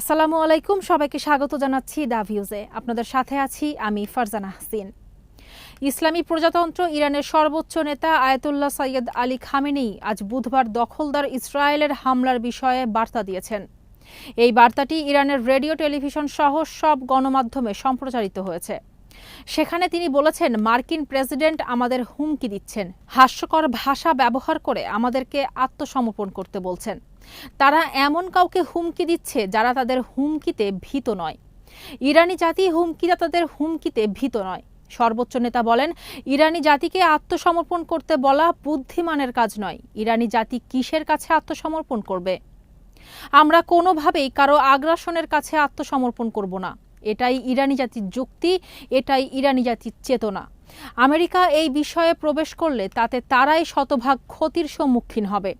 আসসালামু আলাইকুম, সবাইকে স্বাগত জানাচ্ছি দা ভিউজে। আপনাদের সাথে আছি আমি ফারজানা হাসিন। ইসলামী প্রজাতন্ত্র ইরানের সর্বোচ্চ নেতা আয়াতুল্লাহ সৈয়দ আলী খামেনেই আজ বুধবার দখলদার ইসরায়েলের হামলার বিষয়ে বার্তা দিয়েছেন। এই বার্তাটি ইরানের রেডিও টেলিভিশন সহ সব গণমাধ্যমে সম্প্রচারিত হয়েছে। সেখানে তিনি বলেছেন, মার্কিন প্রেসিডেন্ট আমাদের হুমকি দিচ্ছেন। হাস্যকর ভাষা ব্যবহার করে আমাদেরকে আত্মসমর্পণ করতে বলছেন। তারা এমন কাউকে হুমকি দিচ্ছে যারা তাদের হুমকিতে ভীত নয়। ইরানি জাতি হুমকিদাতাদের হুমকিতে ভীত নয়। সর্বোচ্চ নেতা বলেন, ইরানি জাতিকে আত্মসমর্পণ করতে বলা বুদ্ধিমানের কাজ নয়। ইরানি জাতি কিসের কাছে আত্মসমর্পণ করবে? আমরা কোনোভাবেই কারও আগ্রাসনের কাছে আত্মসমর্পণ করব না। এটাই ইরানি জাতির যুক্তি, এটাই ইরানি জাতির চেতনা। আমেরিকা এই বিষয়ে প্রবেশ করলে তাতে তারাই শতভাগ ক্ষতির সম্মুখীন হবে।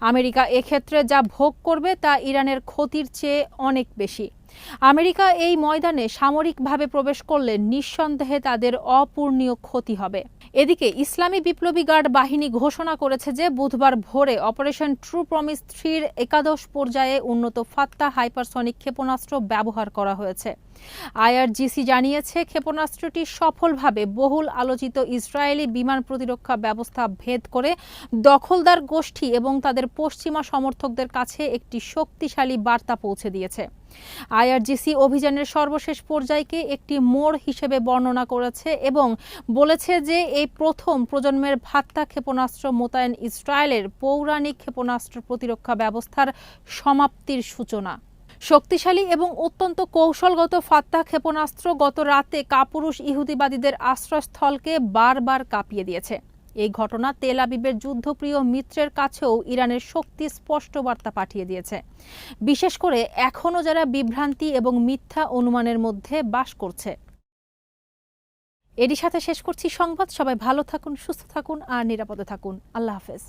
আমেরিকা এক্ষেত্রে যা ভোগ করবে তা ইরানের ক্ষতির চেয়ে অনেক বেশি। আমেরিকা এই ময়দানে সামরিকভাবে প্রবেশ করলে নিঃসন্দেহে তাদের অপূর্ণীয় ক্ষতি হবে। এদিকে ইসলামী বিপ্লবী গার্ড বাহিনী ঘোষণা করেছে যে বুধবার ভোরে অপারেশন ট্রু প্রমিস থ্রির একাদশ পর্যায়ে উন্নত ফাত্তা হাইপারসনিক ক্ষেপণাস্ত্র ব্যবহার করা হয়েছে। আইআরজিসি জানিয়েছে, ক্ষেপণাস্ত্রটি সফলভাবে বহুল আলোচিত ইসরায়েলি বিমান প্রতিরক্ষা ব্যবস্থা ভেদ করে দখলদার গোষ্ঠী এবং তাদের পশ্চিমা সমর্থকদের কাছে একটি শক্তিশালী বার্তা পৌঁছে দিয়েছে। আইআরজিসি অভিযানের সর্বশেষ পর্যায়কে একটি মোড় হিসেবে বর্ণনা করেছে এবং বলেছে যে এই প্রথম প্রজন্মের ভাত্তা ক্ষেপণাস্ত্র মোতায়েন ইসরায়েলের পৌরাণিক ক্ষেপণাস্ত্র প্রতিরক্ষা ব্যবস্থার সমাপ্তির সূচনা। শক্তিশালী এবং অত্যন্ত কৌশলগত ফাত্তা ক্ষেপণাস্ত্র গত রাতে কাপুরুষ ইহুদিবাদীদের আশ্রয়স্থলকে বারবার কাঁপিয়ে দিয়েছে। এই ঘটনা তেল আবিবের যুদ্ধপ্রিয় মিত্রের কাছেও ইরানের শক্তি স্পষ্ট বার্তা পাঠিয়ে দিয়েছে। বিশেষ করে এখনও যারা বিভ্রান্তি এবং মিথ্যা অনুমানের মধ্যে বাস করছে। এরই সাথে শেষ করছি সংবাদ। সবাই ভালো থাকুন, সুস্থ থাকুন আর নিরাপদে থাকুন। আল্লাহ হাফেজ।